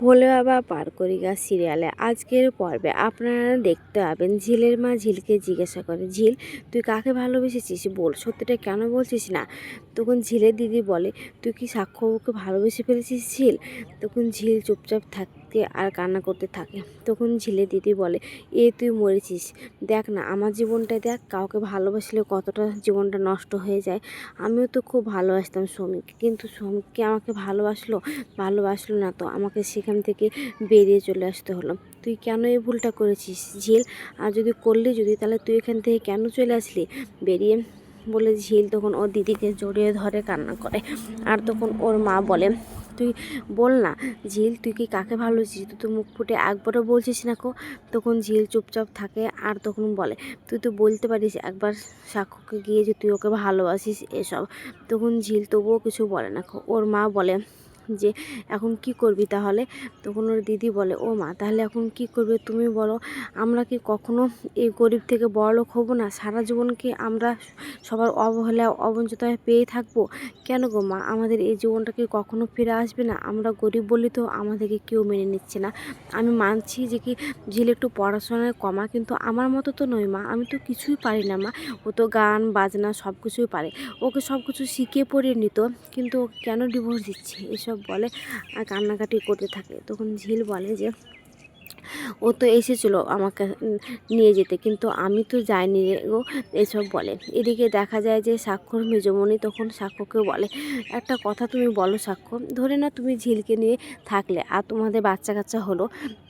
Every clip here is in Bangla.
ভোলে বাবা পার করি গা সিরিয়ালে। আজকের পর্বে আপনারা দেখতে পাবেন ঝিলের মা ঝিলকে জিজ্ঞাসা করে, ঝিল, তুই কাকে ভালোবেসেছিস? বল, সত্যিটা কেন বলছিস না? তখন ঝিলের দিদি বলে, তুই কি সাক্ষ্যকে ভালোবেসে ফেলেছিস ঝিল? তখন ঝিল চুপচাপ থাকতে আর কান্না করতে থাকে। তখন ঝিলে দিদি বলে, এ তুই মরেছিস। দেখ না, আমার জীবনটা দেখ, কাউকে ভালোবাসলে কতটা জীবনটা নষ্ট হয়ে যায়। আমিও তো খুব ভালোবাসতাম শ্রমিক। কিন্তু শ্রমিককে আমাকে ভালোবাসলো? ভালোবাসলো না তো, আমাকে সেখান থেকে বেরিয়ে চলে আসতে হলো। তুই কেন এই ভুলটা করেছিস, ঝিল? আর যদি করলি যদি, তাহলে তুই এখান থেকে কেন চলে আসলি? বেরিয়ে বলে ঝিল তখন ওর দিদিকে জড়িয়ে ধরে কান্না করে। আর তখন ওর মা বলে তুই বল না, ঝিল, তুই কি কাকে ভালোবাসিস? তুই তো মুখ ফুটে একবারও বলছিস না কো। তখন ঝিল চুপচাপ থাকে আর তখন বলে, তুই তো বলতে পারিস একবার সাক্ষুকে গিয়ে যে তুই ওকে ভালোবাসিস এসব। তখন ঝিল তবুও কিছু বলে না। ওর মা বলে যে এখন কি করবি তাহলে? তখন ওর দিদি বলে, ও মা, তাহলে এখন কি করবে তুমি বলো? আমরা কি কখনো এই গরিব থেকে বড়লোক হব না? সারা জীবন কি আমরা সবার অবহেলা অবঞ্চিতায় পেয়ে থাকব? কেন গো মা? আমাদের এই জীবনটা কি কখনো ফিরে আসবে না? আমরা গরিব বলি তো আমাদেরকে কেউ মেনে নিচ্ছে না। আমি মানছি যে কি ঝিল একটু পড়াশোনায় কমা, কিন্তু আমার মতো তো নয় মা। আমি তো কিছুই পারি না মা। ও তো গান, বাজনা সব কিছুই পারে। ওকে সব কিছু শিখিয়ে পড়িয়ে নিত, কিন্তু কেন ডিভোর্স দিচ্ছে? এসব বলে আর কান্নাকাটি করতে থাকে। তখন ঝিল বলে যে, ও তো এসেছিল আমাকে নিয়ে যেতে, কিন্তু আমি তো যাইনি গো, এসব বলে। এদিকে দেখা যায় যে সাক্ষর মেজমণি তখন সাক্ষ্যকে বলে, একটা কথা তুমি বলো সাক্ষ্য ধরে না তুমি ঝিলকে নিয়ে থাকলে আর তোমাদের বাচ্চা কাচ্চা হলো,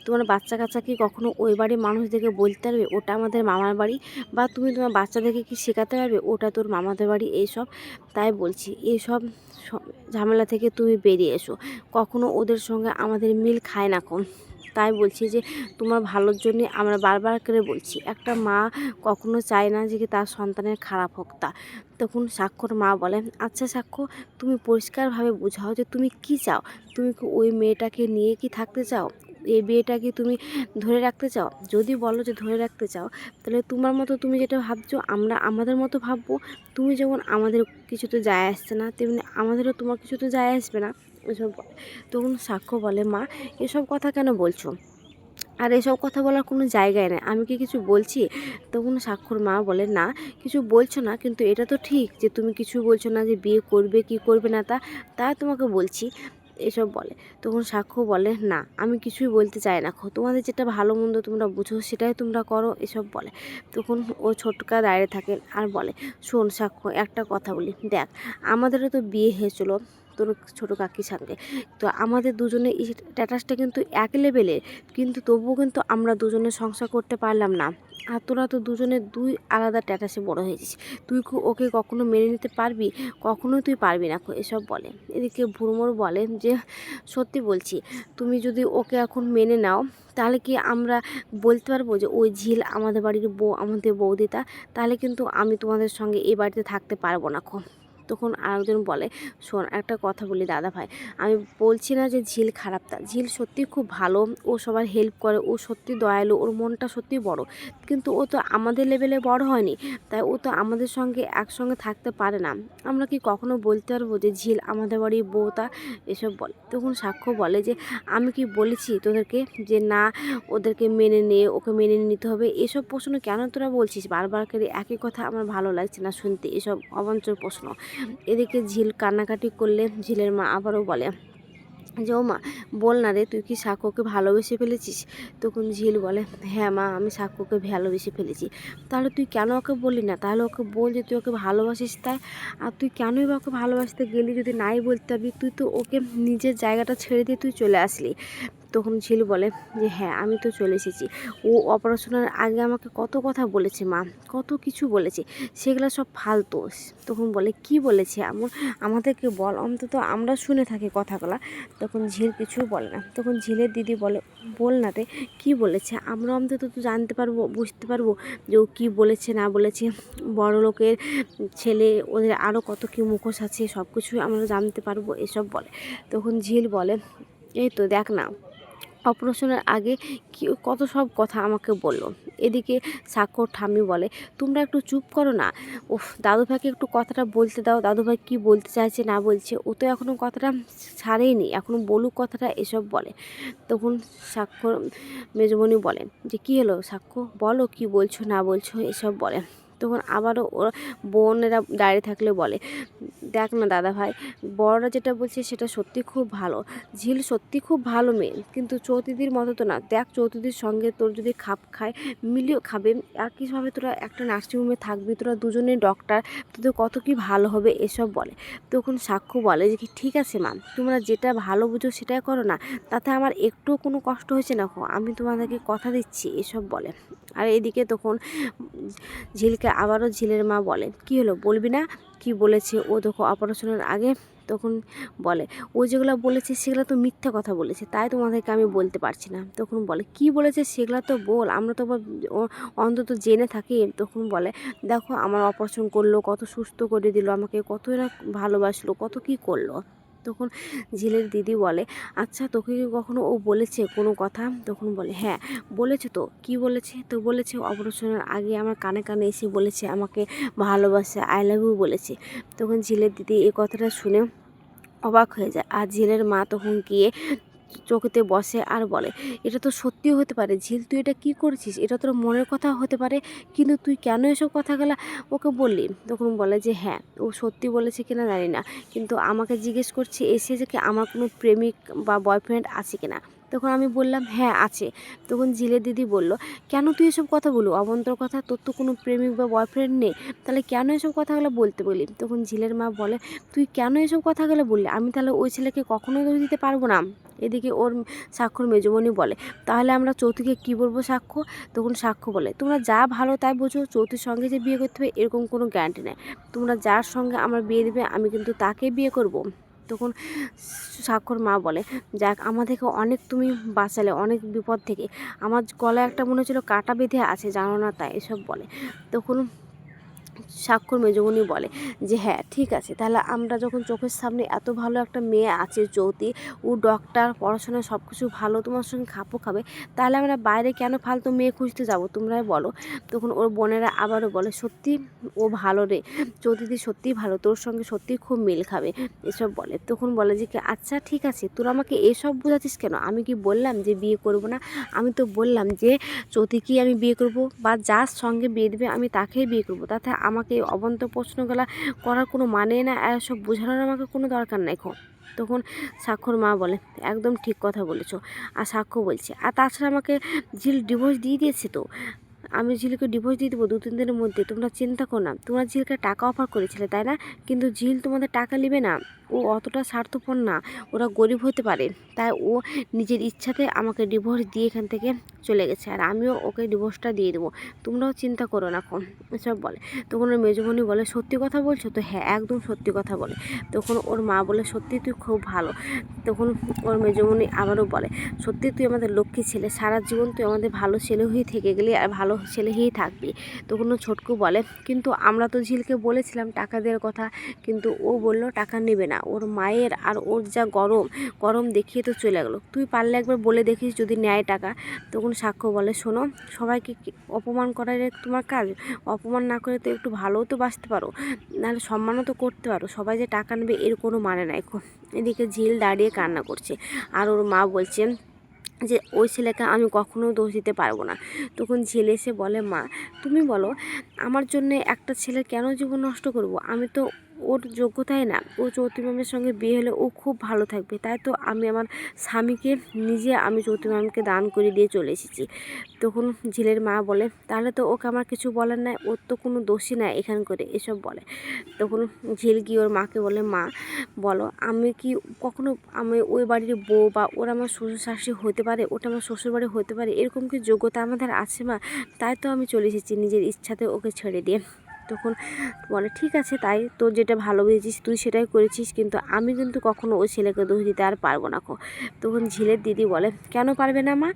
তোমার বাচ্চা কাচ্চা কি কখনো ওই বাড়ির মানুষদেরকে বলতে পারবে, ওটা আমাদের মামার বাড়ি? বা তুমি তোমার বাচ্চাদেরকে কি শেখাতে পারবে, ওটা তোর মামাদের বাড়ি? এইসব তাই বলছি। এইসব ঝামেলা থেকে তুমি বেরিয়ে এসো। কখনো ওদের সঙ্গে আমাদের মিল খায় না কম। তাই বলছি যে, তোমার ভালোর জন্যে আমরা বারবার করে বলছি, একটা মা কখনো চায় না যে তার সন্তানের খারাপ হোক। তা তখন সাক্ষর মা বলে আচ্ছা সাক্ষ্য, তুমি পরিষ্কারভাবে বোঝাও যে তুমি কি চাও? তুমি কি ওই মেয়েটাকে নিয়ে কি থাকতে চাও? এই বিয়েটাকে তুমি ধরে রাখতে চাও? যদি বলো যে ধরে রাখতে চাও, তাহলে তোমার মতো তুমি যেটা ভাবছ, আমরা, আমাদের মতো ভাববো। তুমি যেমন আমাদের কিছু তো যায় আসছে না, তেমনি আমাদেরও তোমার কিছু তো যায় আসবে না। এসব তখন সাক্ষ্য বলে, মা, এসব কথা কেন বলছো? আর এসব কথা বলার কোনো জায়গায় নেই। আমি কি কিছু বলছি? তখন সাক্ষর মা বলে, না, কিছু বলছো না, কিন্তু এটা তো ঠিক যে তুমি কিছু বলছো না যে বিয়ে করবে, কি করবে না তা তা তোমাকে বলছি। এসব বলে। তখন সাক্ষ্য বলে, না, আমি কিছুই বলতে চাই না। তোমাদের যেটা ভালো মন্দ তোমরা বুঝো, সেটাই তোমরা করো, এসব বলে। তখন ও ছোটকা দাঁড়িয়ে থাকে আর বলে, শোন সাক্ষ্য একটা কথা বলি। দেখ, আমাদেরও তো বিয়ে হয়েছিল। তোর ছোটো কাকির সঙ্গে। তো আমাদের দুজনের স্ট্যাটাসটা কিন্তু এক লেভেলের কিন্তু তবুও কিন্তু আমরা দুজনে সংসার করতে পারলাম না। আর তোরা তো দুজনে দুই আলাদা স্ট্যাটাসে বড় হয়েছিস। তুই ওকে কখনো মেনে নিতে পারবি? কখনোই তুই পারবি না, এসব বলে। এদিকে ভুরমোর বলে যে, সত্যি বলছি, তুমি যদি ওকে এখন মেনে নাও, তাহলে কি আমরা বলতে পারব যে, ওই ঝিল আমাদের বাড়ির বউ, আমাদের বৌদিতা তাহলে কিন্তু আমি তোমাদের সঙ্গে এই বাড়িতে থাকতে পারব না খো তখন আরেকজন বলে, শোন, একটা কথা বলি দাদা ভাই আমি বলছি না যে ঝিল খারাপ তা। ঝিল সত্যি খুব ভালো। ও সবার হেল্প করে। ও সত্যি দয়ালু। ওর মনটা সত্যি বড়। কিন্তু ও তো আমাদের লেভেলে বড় হয়নি। তাই ও তো আমাদের সঙ্গে একসঙ্গে থাকতে পারে না। আমরা কি কখনো বলতে পারব যে ঝিল আমাদের বাড়ির বউতা এসব বলে। তখন সাক্ষ্য বলে যে, আমি কি বলেছি তোদেরকে যে না, ওদেরকে মেনে নিয়ে ওকে মেনে নিতে হবে? এসব প্রশ্ন কেন তোরা বলছিস? বারবার করে একই কথা আমার ভালো লাগছে না শুনতে। এসব অবাঞ্চল প্রশ্ন। এদিকে ঝিল কান্নাকাটি করলে ঝিলের মা আবারও বলে যে ও মা, বল না রে, তুই কি সাক্ষ্যকে ভালোবেসে ফেলেছিস? তখন ঝিল বলে হ্যাঁ মা, আমি সাক্ষ্যকে ভালোবেসে ফেলেছি। তাহলে তুই কেন ওকে বললি না? তাহলে ওকে বল যে তুই ওকে ভালোবাসিস তাই আর তুই কেনই বা ওকে ভালোবাসতে গেলি যদি নাই বলতে পারবি? তুই তো ওকে নিজের জায়গাটা ছেড়ে দিয়ে তুই চলে আসলি। তখন ঝিল বলে যে হ্যাঁ আমি তো চলে এসেছি। ও অপারেশনের আগে আমাকে কত কথা বলেছে মা, কত কিছু বলেছে, সেগুলো সব ফালতু। তখন বলে, কি বলেছে আমার আমাদেরকে বল, অন্তত আমরা শুনে থাকি কথাগুলো। তখন ঝিল কিছু বলে না। তখন ঝিলের দিদি বলে, বল না রে কী বলেছে? আমরা অন্তত তো জানতে পারব, বুঝতে পারব যে ও কী বলেছে, না বলেছে। বড় লোকের ছেলে, ওদের আরও কত কী মুখোশ আছে সব কিছুই আমরা জানতে পারব, এসব বলে। তখন ঝিল বলে, এই তো দেখ না অপারেশনের আগে কি, কত সব কথা আমাকে বলল। এদিকে সাক্ষর ঠাম্মি বলে, তোমরা একটু চুপ করো না। ওফ দাদুভাইকে একটু কথাটা বলতে দাও। দাদুভাই কি বলতে চাইছে না বলছে, ও তো এখনও কথাটা ছাড়েইনি এখনও বলুক কথাটা, এসব বলে। তখন সাক্ষর মেজমণি বলেন যে কী হলো সাক্ষ্য? বলো কি বলছো না বলছো? এসব বলে। তখন আবারও ওরা বোনেরা দাঁড়িয়ে থাকলে বলে, দেখ না দাদা ভাই, বড়রা যেটা বলছে সেটা সত্যি খুব ভালো। ঝিল সত্যি খুব ভালো মেয়ে, কিন্তু চৌতিদির মতো তো না। দেখ চৌতিদির সঙ্গে তোর যদি খাপ খায় মিলিয়ে খাবে, একইভাবে তোরা একটা নার্সিংহোমে থাকবি, তোরা দুজনেই ডক্টর, তোদের কত কি ভালো হবে এসব বলে। তখন সাক্ষ্য বলে যে কি ঠিক আছে মা, তোমরা যেটা ভালো বুঝো সেটাই করো না, তাতে আমার একটুও কোনো কষ্ট হয়েছে না। আমি তোমাদেরকে কথা দিচ্ছি, এসব বলে। আর এদিকে তখন ঝিলকে আবারও ঝিলের মা বলে, কি হলো, বলবি না? কি বলেছে? ও দেখো অপারেশনের আগে তখন বলে, ও যেগুলো বলেছে সেগুলো তো মিথ্যা কথা বলেছে, তাই তোমাদেরকে আমি বলতে পারছি না। তখন বলে, কি বলেছে সেগুলো তো বল, আমরা তো অন্তত জেনে থাকি। তখন বলে, দেখো আমার অপারেশন করল, কত সুস্থ করে দিল, আমাকে কত এরা ভালোবাসলো, কত কি করল? তখন ঝিলের দিদি বলে আচ্ছা তোকে কি কখনো ও বলেছে কোনো কথা? তখন বলে হ্যাঁ বলেছে তো। কি বলেছে? তো বলেছে, অপারেশনের আগে আমার কানে কানে এসে বলেছে, আমাকে ভালোবাসে, আই লাভ ইউ বলেছে। তখন ঝিলের দিদি এই কথাটা শুনে অবাক হয়ে যায়। আর ঝিলের মা তখন গিয়ে চোখেতে বসে আর বলে, এটা তো সত্যিও হতে পারে, ঝিল, তুই এটা কি করছিস? এটা তোর মনের কথা হতে পারে, কিন্তু তুই কেন এসব কথাগুলো ওকে বললি, তখন বলে যে হ্যাঁ ও সত্যি বলেছে কিনা জানি না, কিন্তু আমাকে জিজ্ঞেস করছে এসে যে কি আমার কোনো প্রেমিক বা বয়ফ্রেন্ড আছে কিনা? তখন আমি বললাম হ্যাঁ আছে। তখন ঝিলের দিদি বলল, কেন তুই এসব কথা বলু? অবন্তর কথা, তোর তো কোনো প্রেমিক বা বয়ফ্রেন্ড নেই। তাহলে কেন এসব কথাগুলো বলতে বলি? তখন ঝিলের মা বলে, তুই কেন এসব কথাগুলো বললি? আমি তাহলে ওই ছেলেকে কখনোই দোষ দিতে পারব না। এদিকে ওর সাক্ষর মেজমণি বলে, তাহলে আমরা চৌথিকে কি বলব সাক্ষ্য? তখন সাক্ষ্য বলে, তোমরা যা ভালো তাই বোঝো, চৌথির সঙ্গে যে বিয়ে করতে হবে এরকম কোনো গ্যারান্টি নেই। তোমরা যার সঙ্গে আমার বিয়ে দেবে, আমি কিন্তু তাকে বিয়ে করব। তখন সাক্ষর মা বলে, যাক, আমাদেরকে অনেক তুমি বাঁচালে, অনেক বিপদ থেকে। আমার গলায় একটা মনে হচ্ছিল কাটা বেঁধে আছে, জানো না তাই, এসব বলে। তখন স্বাক্ষর মেজমণি বলে যে হ্যাঁ ঠিক আছে। তাহলে আমরা যখন চোখের সামনে এত ভালো একটা মেয়ে আছে জ্যোতি ও ডক্টর পড়াশোনা সব কিছু ভালো, তোমার সঙ্গে খাপও খাবে, তাহলে আমরা বাইরে কেন ফালতু মেয়ে খুঁজতে যাব? তোমরাই বলো। তখন ওর বোনেরা আবারও বলে, সত্যি ও ভালো রে। জ্যোতিদি সত্যিই ভালো, তোর সঙ্গে সত্যিই খুব মিল খাবে। এসব বলে। তখন বলে যে আচ্ছা ঠিক আছে। তোর আমাকে এসব বোঝাচ্ছিস কেন? আমি কি বললাম যে, বিয়ে করব না? আমি তো বললাম যে জ্যোতিকেই আমি বিয়ে করব বা যার সঙ্গে বিয়ে দেবে, আমি তাকেই বিয়ে করব। তাতে আমাকে অবন্ত প্রশ্নগুলা করার কোনো মানে না সব বোঝানোর আমাকে কোনো দরকার নাই খো তখন সাক্ষর মা বলে, একদম ঠিক কথা বলেছ। আর সাক্ষ্য বলছে, আর তাছাড়া আমাকে ঝিল ডিভোর্স দিয়ে দিয়েছে তো? আমি ঝিলকে ডিভোর্স দিয়ে দেবো দু তিন দিনের মধ্যে, তোমরা চিন্তা করো না। তোমরা ঝিলকে টাকা অফার করেছিলে, তাই না? কিন্তু ঝিল তোমাদের টাকা নেবে না। ও অতটা স্বার্থপর না, ওরা গরিব হতে পারে। তাই ও নিজের ইচ্ছাতে আমাকে ডিভোর্স দিয়ে এখান থেকে চলে গেছে, আর আমিও ওকে ডিভোর্সটা দিয়ে দেবো। তোমরাও চিন্তা করো না এখন, এসব বলে। তখন ওর মেজমণি বলে, সত্যি কথা বলছো তো? হ্যাঁ একদম সত্যি কথা বলে। তখন ওর মা বলে, সত্যি তুই খুব ভালো। তখন ওর মেজমণি আবারও বলে, সত্যি তুই আমাদের লক্ষ্মী ছেলে, সারা জীবন তুই আমাদের ভালো ছেলে হয়ে থেকে গেলি আর ভালো ছেলে হয়েই থাকবি। তখন ও ছোটকু বলে, কিন্তু আমরা তো ঝিলকে বলেছিলাম টাকা দেওয়ার কথা, কিন্তু ও বলল টাকা নেবে না। ওর মায়ের আর ওর যা গরম গরম দেখিয়ে তো চলে গেলো। তুই পারলে একবার বলে দেখিস যদি নেয় টাকা। তখন সাক্ষ্য বলে, শোনো, সবাইকে অপমান করার তোমার কাজ? অপমান না করে তো একটু ভালোও তো বাঁচতে পারো। নাহলে সম্মানও তো করতে পারো। সবাই যে টাকা নেবে এর কোনো মানে নাই। এদিকে ঝিল দাঁড়িয়ে কান্না করছে। আর ওর মা বলছে যে, ওই ছেলেকে আমি কখনো দোষ দিতে পারব না। তখন ঝিল এসে বলে, মা, তুমি বলো, আমার জন্য একটা ছেলে কেন জীবন নষ্ট করব? আমি তো ওর যোগ্যতাই না। ও চৌধুরী ম্যামের সঙ্গে বিয়ে হলে ও খুব ভালো থাকবে। তাই তো আমি আমার স্বামীকে নিজে আমি ম্যামকে দান করে দিয়ে চলে এসেছি। তখন ঝিলের মা বলে, তাহলে তো ওকে আমার কিছু বলার নাই। ওর তো কোনো দোষী নাই এখান করে, এসব বলে। তখন ঝিল গিয়ে ওর মাকে বলে, মা, বলো, আমি কি কখনো আমি ওই বাড়ির বউ বা ওরা আমার শ্বশুর শাশুড়ি হতে পারে? ওটা আমার শ্বশুর বাড়ি হতে পারে? এরকম কি যোগ্যতা আমাদের আছে মা? তাই তো আমি চলে এসেছি নিজের ইচ্ছাতে ওকে ছেড়ে দিয়ে। তখন বলে, ঠিক আছে, তাই তোর যেটা ভালো বুঝেছিস তুই সেটাই করেছিস, কিন্তু আমি কিন্তু কখনো ওই ছেলেকে দোষ দিতে আর পারব না। কো তখন ঝিলের দিদি বলে, কেন পারবে না মা?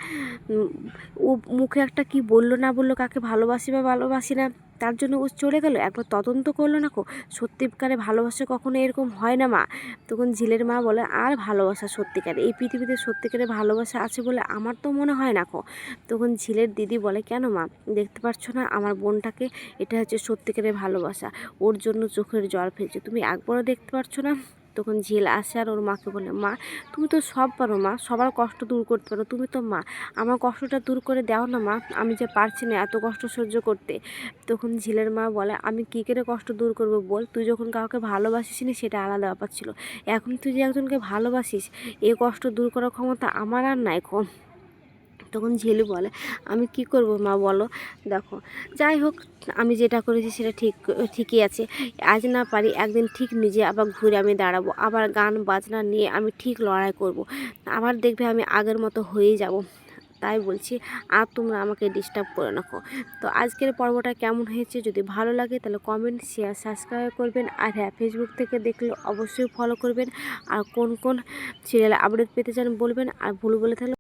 ও মুখে একটা কি বলল না বলল, কাকে ভালোবাসি বা ভালোবাসি না তার জন্য ও চলে গেল। একবার তদন্ত করল না কো। সত্যিকারে ভালোবাসা কখনো এরকম হয় না মা। তখন ঝিলের মা বলে, আর ভালোবাসা সত্যিকারে? এই পৃথিবীতে সত্যিকারে ভালোবাসা আছে বলে আমার তো মনে হয় না কো। তখন ঝিলের দিদি বলে, কেন মা? দেখতে পাচ্ছ না, আমার বোনটাকে এটা হচ্ছে সত্যিকারের ভালোবাসা। ওর জন্য চোখের জল ফেলছে। তুমি একবারও দেখতে পাচ্ছ না? তখন ঝিল আসে আর ওর মাকে বলে, মা, তুমি তো সব পারো, মা, সবার কষ্ট দূর করতে পারো, তুমি তো মা, আমার কষ্টটা দূর করে দাও না, মা, আমি যে পারছি না এত কষ্ট সহ্য করতে। তখন ঝিলের মা বলে, আমি কী করে কষ্ট দূর করব বল, তুই যখন কাউকে ভালোবাসিস নি, সেটা আলাদা ব্যাপার ছিল। এখন তুই যে একজনকে ভালোবাসিস এই কষ্ট দূর করার ক্ষমতা আমার আর নাই কম। তখন ঝিলু বলে, আমি কি করব মা, বলো, দেখো। যাই হোক, আমি যেটা করেছি সেটা ঠিক, ঠিকই আছে। আজ না পারি একদিন ঠিক নিজে আবার ঘুরে আমি দাঁড়াবো, আবার গান, বাজনা নিয়ে আমি ঠিক লড়াই করব। আবার দেখবে আমি আগের মতো হয়েই যাব। তাই বলছি, আর তোমরা আমাকে ডিস্টার্ব করে রাখো তো আজকের পর্বটা কেমন হয়েছে যদি ভালো লাগে তাহলে কমেন্ট শেয়ার সাবস্ক্রাইব করবেন। আর হ্যাঁ ফেসবুক থেকে দেখলে অবশ্যই ফলো করবেন। আর কোন কোন সিরিয়ালে আপডেট পেতে চান বলবেন। আর ভুল বলে থাকলে